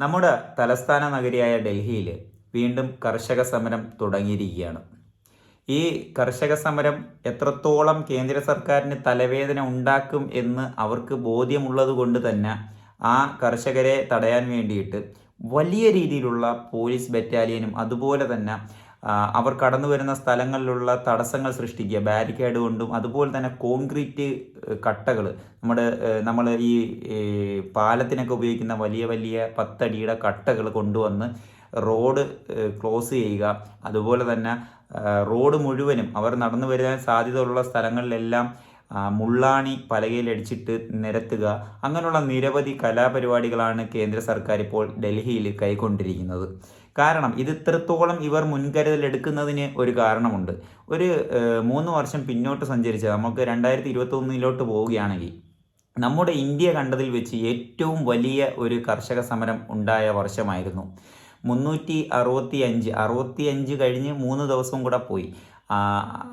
നമ്മുടെ തലസ്ഥാന നഗരിയായ ഡൽഹിയിൽ വീണ്ടും കർഷക സമരം തുടങ്ങിയിരിക്കുകയാണ്. ഈ കർഷക സമരം എത്രത്തോളം കേന്ദ്ര സർക്കാരിന് തലവേദന ഉണ്ടാക്കും എന്ന് അവർക്ക് ബോധ്യമുള്ളത് കൊണ്ട് തന്നെ ആ കർഷകരെ തടയാൻ വേണ്ടിയിട്ട് വലിയ രീതിയിലുള്ള പോലീസ് ബറ്റാലിയനും അതുപോലെ തന്നെ അവർ കടന്നു വരുന്ന സ്ഥലങ്ങളിലുള്ള തടസ്സങ്ങൾ സൃഷ്ടിക്കുക ബാരിക്കേഡ് കൊണ്ടും അതുപോലെ തന്നെ കോൺക്രീറ്റ് കട്ടകൾ. നമ്മുടെ നമ്മൾ ഈ പാലത്തിനൊക്കെ ഉപയോഗിക്കുന്ന വലിയ വലിയ പത്തടിയുടെ കട്ടകൾ കൊണ്ടുവന്ന് റോഡ് ക്ലോസ് ചെയ്യുക. അതുപോലെ തന്നെ റോഡ് മുഴുവനും അവർ നടന്നു വരാൻ സാധ്യതയുള്ള സ്ഥലങ്ങളിലെല്ലാം മുള്ളാണി പലകയിലടിച്ചിട്ട് നിരത്തുക. അങ്ങനെയുള്ള നിരവധി കലാപരിപാടികളാണ് കേന്ദ്ര സർക്കാർ ഇപ്പോൾ ഡൽഹിയിൽ കൈക്കൊണ്ടിരിക്കുന്നത്. കാരണം ഇത് ഇത്രത്തോളം ഇവർ മുൻകരുതൽ എടുക്കുന്നതിന് ഒരു കാരണമുണ്ട്. ഒരു മൂന്ന് വർഷം പിന്നോട്ട് സഞ്ചരിച്ച് നമുക്ക് രണ്ടായിരത്തി ഇരുപത്തി ഒന്നിലോട്ട് പോവുകയാണെങ്കിൽ നമ്മുടെ ഇന്ത്യ കണ്ടതിൽ വെച്ച് ഏറ്റവും വലിയ ഒരു കർഷക സമരം ഉണ്ടായ വർഷമായിരുന്നു. മുന്നൂറ്റി അറുപത്തി അഞ്ച് അറുപത്തി അഞ്ച് കഴിഞ്ഞ് മൂന്ന് ദിവസവും കൂടെ പോയി.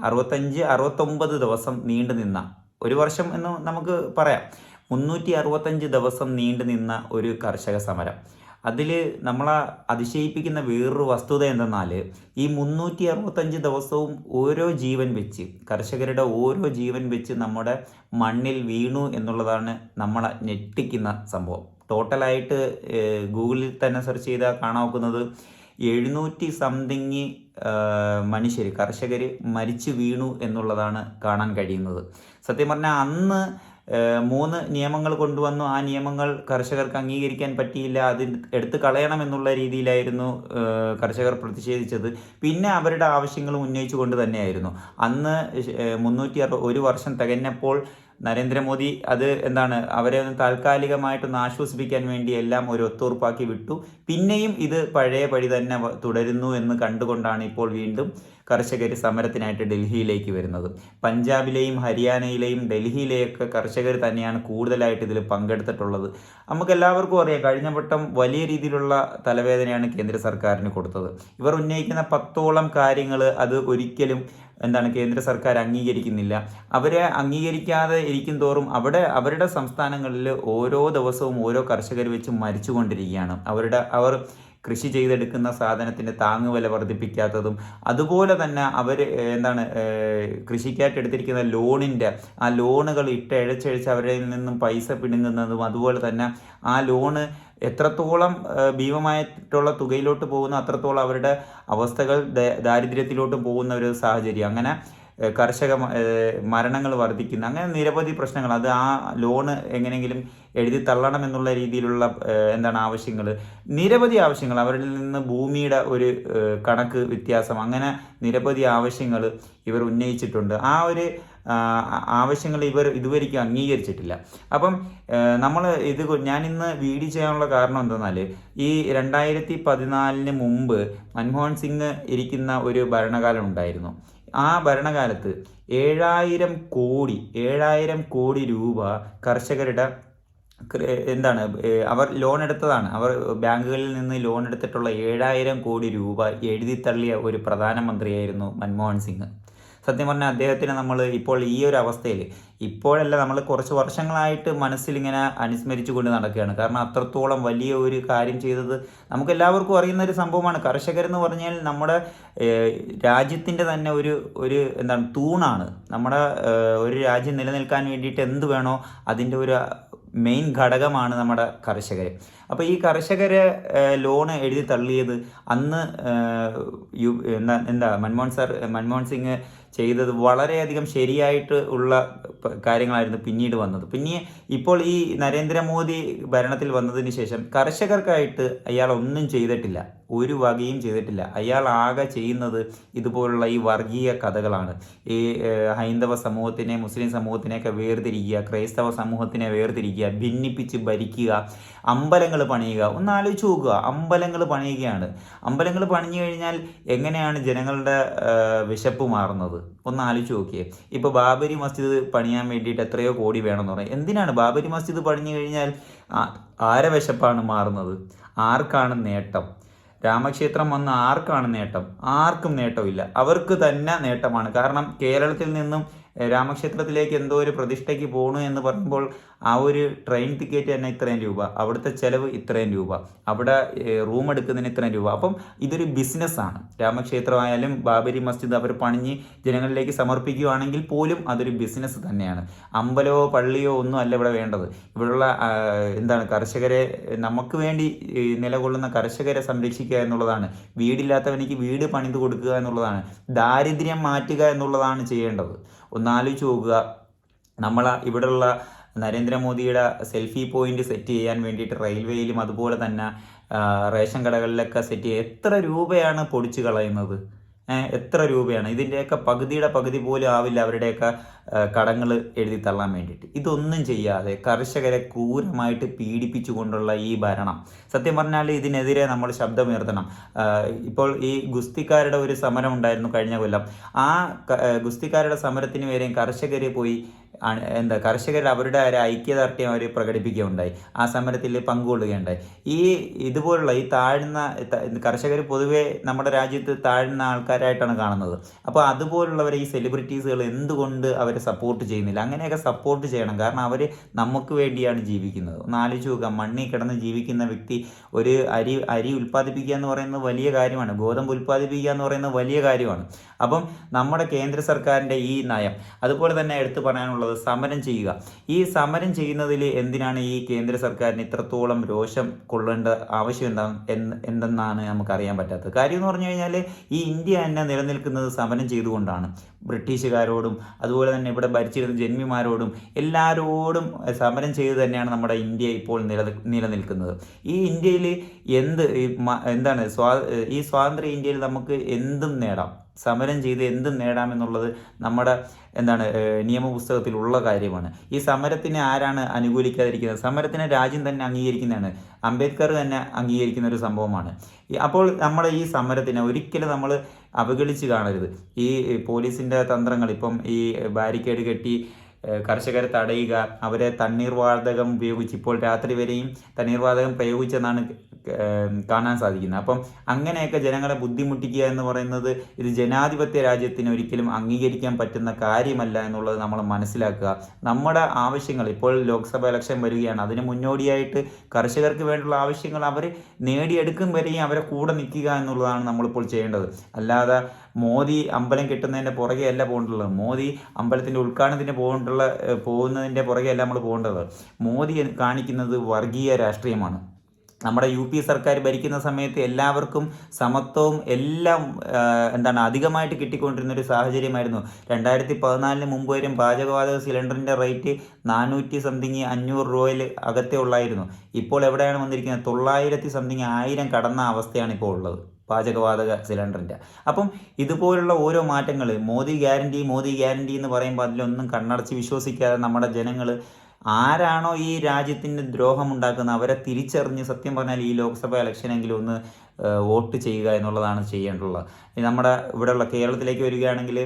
അറുപത്തഞ്ച് അറുപത്തൊമ്പത് ദിവസം നീണ്ടു നിന്ന ഒരു വർഷം എന്ന് നമുക്ക് പറയാം. മുന്നൂറ്റി അറുപത്തഞ്ച് ദിവസം നീണ്ടു നിന്ന ഒരു കർഷക സമരം. അതിൽ നമ്മളെ അതിശയിപ്പിക്കുന്ന വേറൊരു വസ്തുത എന്തെന്നാൽ ഈ മുന്നൂറ്റി അറുപത്തഞ്ച് ദിവസവും ഓരോ ജീവൻ വെച്ച് കർഷകരുടെ ഓരോ ജീവൻ വെച്ച് നമ്മുടെ മണ്ണിൽ വീണു എന്നുള്ളതാണ് നമ്മളെ ഞെട്ടിക്കുന്ന സംഭവം. ടോട്ടലായിട്ട് ഗൂഗിളിൽ തന്നെ സെർച്ച് ചെയ്താൽ കാണാവുന്നത് എഴുന്നൂറ്റി സംതിങ് മനുഷ്യർ കർഷകർ മരിച്ചു വീണു എന്നുള്ളതാണ് കാണാൻ കഴിയുന്നത്. സത്യം പറഞ്ഞാൽ അന്ന് മൂന്ന് നിയമങ്ങൾ കൊണ്ടുവന്നു. ആ നിയമങ്ങൾ കർഷകർക്ക് അംഗീകരിക്കാൻ പറ്റിയില്ല. അത് എടുത്തു കളയണം എന്നുള്ള രീതിയിലായിരുന്നു കർഷകർ പ്രതിഷേധിച്ചത്. പിന്നെ അവരുടെ ആവശ്യങ്ങൾ ഉന്നയിച്ചുകൊണ്ട് തന്നെയായിരുന്നു. അന്ന് മുന്നൂറ്റി ഒരു വർഷം തികഞ്ഞപ്പോൾ നരേന്ദ്രമോദി അത് എന്താണ് അവരെ ഒന്ന് താൽക്കാലികമായിട്ടൊന്ന് ആശ്വസിപ്പിക്കാൻ വേണ്ടി എല്ലാം ഒരു ഒത്തുറപ്പാക്കി വിട്ടു. പിന്നെയും ഇത് പഴയ പടി തന്നെ തുടരുന്നു എന്ന് കണ്ടുകൊണ്ടാണ് ഇപ്പോൾ വീണ്ടും കർഷകർ സമരത്തിനായിട്ട് ഡൽഹിയിലേക്ക് വരുന്നത്. പഞ്ചാബിലെയും ഹരിയാനയിലെയും ഡൽഹിയിലെയൊക്കെ കർഷകർ തന്നെയാണ് കൂടുതലായിട്ട് ഇതിൽ പങ്കെടുത്തിട്ടുള്ളത്. നമുക്ക് എല്ലാവർക്കും അറിയാം കഴിഞ്ഞ വട്ടം വലിയ രീതിയിലുള്ള തലവേദനയാണ് കേന്ദ്ര സർക്കാരിന് കൊടുത്തത്. ഇവർ ഉന്നയിക്കുന്ന പത്തോളം കാര്യങ്ങൾ അത് ഒരിക്കലും എന്താണ് കേന്ദ്ര സർക്കാർ അംഗീകരിക്കുന്നില്ല. അവരെ അംഗീകരിക്കാതെ ഇരിക്കും തോറും അവിടെ അവരുടെ സംസ്ഥാനങ്ങളിൽ ഓരോ ദിവസവും ഓരോ കർഷകർ വെച്ച് മരിച്ചുകൊണ്ടിരിക്കുകയാണ്. അവരുടെ അവർ കൃഷി ചെയ്തെടുക്കുന്ന സാധനത്തിന്റെ താങ്ങുവില വർദ്ധിപ്പിക്കാത്തതും അതുപോലെ തന്നെ അവർ എന്താണ് കൃഷിക്കായിട്ട് എടുത്തിരിക്കുന്ന ലോണിന്റെ ആ ലോണുകൾ ഇട്ട് ഇഴച്ചഴിച്ച് അവരിൽ നിന്നും പൈസ പിടുങ്ങുന്നതും അതുപോലെ തന്നെ ആ ലോണ് എത്രത്തോളം ഭീമമായിട്ടുള്ള തുകയിലോട്ട് പോകുന്ന അത്രത്തോളം അവരുടെ അവസ്ഥകൾ ദാരിദ്ര്യത്തിലോട്ട് പോകുന്ന ഒരു സാഹചര്യം. അങ്ങനെ കർഷക മരണങ്ങൾ വർദ്ധിക്കുന്നു അങ്ങനെ നിരവധി പ്രശ്നങ്ങൾ. അത് ആ ലോണ് എങ്ങനെയെങ്കിലും എഴുതി തള്ളണം എന്നുള്ള രീതിയിലുള്ള എന്താണ് ആവശ്യങ്ങൾ നിരവധി ആവശ്യങ്ങൾ. അവരിൽ നിന്ന് ഭൂമിയുടെ ഒരു കണക്ക് വ്യത്യാസം. അങ്ങനെ നിരവധി ആവശ്യങ്ങൾ ഇവർ ഉന്നയിച്ചിട്ടുണ്ട്. ആ ഒരു ആവശ്യങ്ങൾ ഇവർ ഇതുവരെയ്ക്കും അംഗീകരിച്ചിട്ടില്ല. അപ്പം നമ്മൾ ഇത് ഞാൻ ഇന്ന് വീഡിയോ ചെയ്യാനുള്ള കാരണം എന്തെന്നാൽ ഈ രണ്ടായിരത്തി പതിനാലിന് മുമ്പ് മൻമോഹൻ സിംഗ് ഇരിക്കുന്ന ഒരു ഭരണകാലം ഉണ്ടായിരുന്നു. ആ ഭരണകാലത്ത് ഏഴായിരം കോടി ഏഴായിരം കോടി രൂപ കർഷകരുടെ എന്താണ് അവർ ലോൺ എടുത്തതാണ്. അവർ ബാങ്കുകളിൽ നിന്ന് ലോൺ എടുത്തിട്ടുള്ള ഏഴായിരം കോടി രൂപ എഴുതി തള്ളിയ ഒരു പ്രധാനമന്ത്രിയായിരുന്നു മൻമോഹൻ സിംഗ്. സത്യം പറഞ്ഞാൽ അദ്ദേഹത്തിന് നമ്മൾ ഇപ്പോൾ ഈ ഒരു അവസ്ഥയിൽ ഇപ്പോഴല്ല നമ്മൾ കുറച്ച് വർഷങ്ങളായിട്ട് മനസ്സിലിങ്ങനെ അനുസ്മരിച്ചു കൊണ്ട് നടക്കുകയാണ്. കാരണം അത്രത്തോളം വലിയ ഒരു കാര്യം ചെയ്തത് നമുക്ക് എല്ലാവർക്കും അറിയുന്ന ഒരു സംഭവമാണ്. കർഷകരെന്ന് പറഞ്ഞാൽ നമ്മുടെ രാജ്യത്തിന്റെ തന്നെ ഒരു ഒരു എന്താണ് തൂണാണ്. നമ്മുടെ ഒരു രാജ്യം നിലനിൽക്കാൻ വേണ്ടിയിട്ട് എന്ത് വേണോ അതിന്റെ ഒരു മെയിൻ ഘടകമാണ് നമ്മുടെ കർഷകർ അപ്പോൾ ഈ കർഷകരെ ലോൺ എഴുതി തള്ളിയത് അന്ന് യു- എന്താ എന്താ മൻമോഹൻ സാർ മൻമോഹൻ സിംഗ് ചെയ്തത് വളരെയധികം ശരിയായിട്ട് ഉള്ള കാര്യങ്ങളായിരുന്നു പിന്നീട് വന്നത്. പിന്നെ ഇപ്പോൾ ഈ നരേന്ദ്രമോദി ഭരണത്തിൽ വന്നതിന് ശേഷം കർഷകർക്കായിട്ട് അയാൾ ഒന്നും ചെയ്തിട്ടില്ല. ഒരു വകയും ചെയ്തിട്ടില്ല. അയാൾ ആകെ ചെയ്യുന്നത് ഇതുപോലുള്ള ഈ വർഗീയ കഥകളാണ്. ഈ ഹൈന്ദവ സമൂഹത്തിനെ മുസ്ലിം സമൂഹത്തിനെയൊക്കെ വേർതിരിക്കുക ക്രൈസ്തവ സമൂഹത്തിനെ വേർതിരിക്കുക ഭിന്നിപ്പിച്ച് ഭരിക്കുക അമ്പലങ്ങൾ പണിയുക. ഒന്ന് ആലോചിച്ച് നോക്കുക. അമ്പലങ്ങൾ പണിയുകയാണ്. അമ്പലങ്ങൾ പണിഞ്ഞു കഴിഞ്ഞാൽ എങ്ങനെയാണ് ജനങ്ങളുടെ വിശപ്പ് മാറുന്നത്? ഒന്ന് ആലോചിച്ച് നോക്കിയേ. ഇപ്പോൾ ബാബരി മസ്ജിദ് പണിയാൻ വേണ്ടിയിട്ട് എത്രയോ കോടി വേണമെന്ന് പറയും എന്തിനാണ് ബാബരി മസ്ജിദ് പണിഞ്ഞു കഴിഞ്ഞാൽ ആരെ വിശപ്പാണ് മാറുന്നത്? ആർക്കാണ് നേട്ടം? രാമക്ഷേത്രം വന്ന ആർക്കാണ് നേട്ടം? ആർക്കും നേട്ടമില്ല. അവർക്ക് തന്നെ നേട്ടമാണ്. കാരണം കേരളത്തിൽ നിന്നും രാമക്ഷേത്രത്തിലേക്ക് എന്തോ ഒരു പ്രതിഷ്ഠയ്ക്ക് പോകണു എന്ന് പറയുമ്പോൾ ആ ഒരു ട്രെയിൻ ടിക്കറ്റ് തന്നെ ഇത്രയും രൂപ അവിടുത്തെ ചിലവ് ഇത്രയും രൂപ അവിടെ റൂം എടുക്കുന്നതിന് ഇത്രയും രൂപ. അപ്പം ഇതൊരു ബിസിനസ്സാണ് രാമക്ഷേത്രമായാലും ബാബരി മസ്ജിദ് അവർ പണിഞ്ഞ് ജനങ്ങളിലേക്ക് സമർപ്പിക്കുകയാണെങ്കിൽ പോലും അതൊരു ബിസിനസ് തന്നെയാണ്. അമ്പലമോ പള്ളിയോ ഒന്നും അല്ല ഇവിടെ വേണ്ടത്. ഇവിടെയുള്ള എന്താണ് കർഷകരെ നമുക്ക് വേണ്ടി നിലകൊള്ളുന്ന കർഷകരെ സംരക്ഷിക്കുക എന്നുള്ളതാണ്. വീടില്ലാത്തവനിക്ക് വീട് പണിത് കൊടുക്കുക എന്നുള്ളതാണ്. ദാരിദ്ര്യം മാറ്റുക എന്നുള്ളതാണ് ചെയ്യേണ്ടത്. ഒന്നാലോചിച്ച് നോക്കുക. നമ്മൾ ഇവിടെയുള്ള നരേന്ദ്രമോദിയുടെ സെൽഫി പോയിന്റ് സെറ്റ് ചെയ്യാൻ വേണ്ടിയിട്ട് റെയിൽവേയിലും അതുപോലെ തന്നെ റേഷൻ കടകളിലൊക്കെ സെറ്റ് ചെയ്യുക എത്ര രൂപയാണ് പൊടിച്ചു കളയുന്നത്? എത്ര രൂപയാണ്? ഇതിന്റെയൊക്കെ പകുതിയുടെ പകുതി പോലും ആവില്ല അവരുടെയൊക്കെ കടങ്ങൾ എഴുതി തള്ളാൻ വേണ്ടിയിട്ട്. ഇതൊന്നും ചെയ്യാതെ കർഷകരെ ക്രൂരമായിട്ട് പീഡിപ്പിച്ചുകൊണ്ടുള്ള ഈ ഭരണം. സത്യം പറഞ്ഞാൽ ഇതിനെതിരെ നമ്മൾ ശബ്ദമുയർത്തണം. ഇപ്പോൾ ഈ ഗുസ്തിക്കാരുടെ ഒരു സമരം ഉണ്ടായിരുന്നു കഴിഞ്ഞ കൊല്ലം. ആ ഗുസ്തിക്കാരുടെ സമരത്തിന് വരെയും കർഷകർ പോയി എന്താ കർഷകർ അവരുടെ ഒരു ഐക്യദാർഢ്യം അവർ പ്രകടിപ്പിക്കുകയുണ്ടായി. ആ സമരത്തിൽ പങ്കുകൊള്ളുകയുണ്ടായി. ഈ ഇതുപോലുള്ള ഈ താഴ്ന്ന കർഷകർ പൊതുവേ നമ്മുടെ രാജ്യത്ത് താഴ്ന്ന ആൾക്കാരായിട്ടാണ് കാണുന്നത്. അപ്പോൾ അതുപോലുള്ളവർ ഈ സെലിബ്രിറ്റീസുകൾ എന്തുകൊണ്ട് അവരെ സപ്പോർട്ട് ചെയ്യുന്നില്ല? അങ്ങനെയൊക്കെ സപ്പോർട്ട് ചെയ്യണം. കാരണം അവർ നമുക്ക് വേണ്ടിയാണ് ജീവിക്കുന്നത്. ഒന്ന് നോക്കുക. മണ്ണിൽ കിടന്ന് ജീവിക്കുന്ന വ്യക്തി ഒരു അരി അരി ഉൽപ്പാദിപ്പിക്കുക എന്ന് പറയുന്നത് വലിയ കാര്യമാണ്. ഗോതമ്പ് ഉൽപ്പാദിപ്പിക്കുക എന്ന് പറയുന്നത് വലിയ കാര്യമാണ്. അപ്പം നമ്മുടെ കേന്ദ്ര സർക്കാരിന്റെ ഈ നയം അതുപോലെ തന്നെ എടുത്തു പറയാനുള്ളത് സമരം ചെയ്യുക. ഈ സമരം ചെയ്യുന്നതിൽ എന്തിനാണ് ഈ കേന്ദ്ര സർക്കാരിന് ഇത്രത്തോളം രോഷം കൊള്ളേണ്ട ആവശ്യം എന്താ എന്തെന്നാണ് നമുക്കറിയാൻ പറ്റാത്തത്? കാര്യം എന്ന് പറഞ്ഞു കഴിഞ്ഞാൽ ഈ ഇന്ത്യ തന്നെ നിലനിൽക്കുന്നത് സമരം ചെയ്തുകൊണ്ടാണ്. ബ്രിട്ടീഷുകാരോടും അതുപോലെ തന്നെ ഇവിടെ ഭരിച്ചിരുന്ന ജന്മിമാരോടും എല്ലാവരോടും സമരം ചെയ്ത് തന്നെയാണ് നമ്മുടെ ഇന്ത്യ ഇപ്പോൾ നില നിലനിൽക്കുന്നത്. ഈ ഇന്ത്യയിൽ എന്ത് എന്താണ് സ്വാ ഈ സ്വാതന്ത്ര്യ ഇന്ത്യയിൽ നമുക്ക് എന്തും നേടാം. സമരം ചെയ്ത് എന്തും നേടാമെന്നുള്ളത് നമ്മുടെ എന്താണ് നിയമപുസ്തകത്തിലുള്ള കാര്യമാണ്. ഈ സമരത്തിനെ ആരാണ് അനുകൂലിക്കാതിരിക്കുന്നത്? സമരത്തിനെ രാജ്യം തന്നെ അംഗീകരിക്കുന്നതാണ്. അംബേദ്കർ തന്നെ അംഗീകരിക്കുന്ന ഒരു സംഭവമാണ്. അപ്പോൾ നമ്മൾ ഈ സമരത്തിനെ ഒരിക്കലും നമ്മൾ അവഗണിച്ച് കാണരുത്. ഈ പോലീസിന്റെ തന്ത്രങ്ങൾ ഇപ്പം ഈ ബാരിക്കേഡ് കെട്ടി കർഷകരെ തടയുക അവരെ തണ്ണീർവാതകം ഉപയോഗിച്ച് ഇപ്പോൾ രാത്രി വരെയും തണ്ണീർവാതകം പ്രയോഗിച്ചെന്നാണ് കാണാൻ സാധിക്കുന്നത്. അപ്പം അങ്ങനെയൊക്കെ ജനങ്ങളെ ബുദ്ധിമുട്ടിക്കുക എന്ന് പറയുന്നത് ഇത് ജനാധിപത്യ രാജ്യത്തിന് ഒരിക്കലും അംഗീകരിക്കാൻ പറ്റുന്ന കാര്യമല്ല എന്നുള്ളത് നമ്മൾ മനസ്സിലാക്കുക. നമ്മുടെ ആവശ്യങ്ങൾ ഇപ്പോൾ ലോക്സഭ ഇലക്ഷൻ വരികയാണ്. അതിന് മുന്നോടിയായിട്ട് കർഷകർക്ക് വേണ്ടിയുള്ള ആവശ്യങ്ങൾ അവർ നേടിയെടുക്കും വരെയും അവരെ കൂടെ നിൽക്കുക എന്നുള്ളതാണ് നമ്മളിപ്പോൾ ചെയ്യേണ്ടത്. അല്ലാതെ മോദി അമ്പലം കിട്ടുന്നതിന്റെ പുറകെ അല്ല പോകേണ്ടുള്ളത് മോദി അമ്പലത്തിന്റെ ഉദ്ഘാടനത്തിന് പോകേണ്ടുള്ള പോകുന്നതിന്റെ പുറകെ അല്ല നമ്മൾ പോകേണ്ടത്. മോദി കാണിക്കുന്നത് വർഗീയ രാഷ്ട്രീയമാണ്. നമ്മുടെ യു പി സർക്കാർ ഭരിക്കുന്ന സമയത്ത് എല്ലാവർക്കും സമത്വവും എല്ലാം എന്താണ് അധികമായിട്ട് കിട്ടിക്കൊണ്ടിരുന്ന ഒരു സാഹചര്യമായിരുന്നു. രണ്ടായിരത്തി പതിനാലിന് മുമ്പ് വരും പാചകവാതക സിലിണ്ടറിന്റെ റേറ്റ് നാനൂറ്റി സംതിങ് അഞ്ഞൂറ് രൂപയിൽ അകത്തേ ഉള്ളായിരുന്നു. ഇപ്പോൾ എവിടെയാണ് വന്നിരിക്കുന്നത്? തൊള്ളായിരത്തി സംതിങ് ആയിരം കടന്ന അവസ്ഥയാണ് ഇപ്പോൾ ഉള്ളത്. പാചകവാതക സിലിണ്ടറിന്റെ. അപ്പം ഇതുപോലുള്ള ഓരോ മാറ്റങ്ങൾ മോദി ഗ്യാരണ്ടി മോദി ഗ്യാരണ്ടി എന്ന് പറയുമ്പോൾ അതിലൊന്നും കണ്ണടച്ച് വിശ്വസിക്കാതെ നമ്മുടെ ജനങ്ങൾ ആരാണോ ഈ രാജ്യത്തിന് ദ്രോഹം ഉണ്ടാക്കുന്നത് അവരെ തിരിച്ചറിഞ്ഞ് സത്യം പറഞ്ഞാൽ ഈ ലോക്സഭ ഇലക്ഷനെങ്കിലും ഒന്ന് വോട്ട് ചെയ്യുക എന്നുള്ളതാണ് ചെയ്യേണ്ടുള്ളത്. നമ്മുടെ ഇവിടെയുള്ള കേരളത്തിലേക്ക് വരികയാണെങ്കിൽ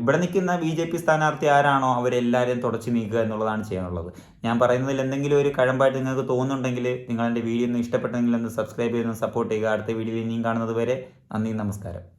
ഇവിടെ നിൽക്കുന്ന ബി ജെ പി സ്ഥാനാർത്ഥി ആരാണോ അവരെല്ലാവരെയും തുടച്ചു നീക്കുക എന്നുള്ളതാണ് ചെയ്യാനുള്ളത്. ഞാൻ പറയുന്നതിൽ എന്തെങ്കിലും ഒരു കഴമ്പായിട്ട് നിങ്ങൾക്ക് തോന്നുന്നുണ്ടെങ്കിൽ നിങ്ങൾ എന്റെ വീഡിയോ ഒന്ന് ഇഷ്ടപ്പെട്ടെങ്കിൽ ഒന്ന് സബ്സ്ക്രൈബ് ചെയ്ത് സപ്പോർട്ട് ചെയ്യുക. അടുത്ത വീഡിയോയിൽ ഇനിയും കാണുന്നത് വരെ നന്ദി നമസ്കാരം.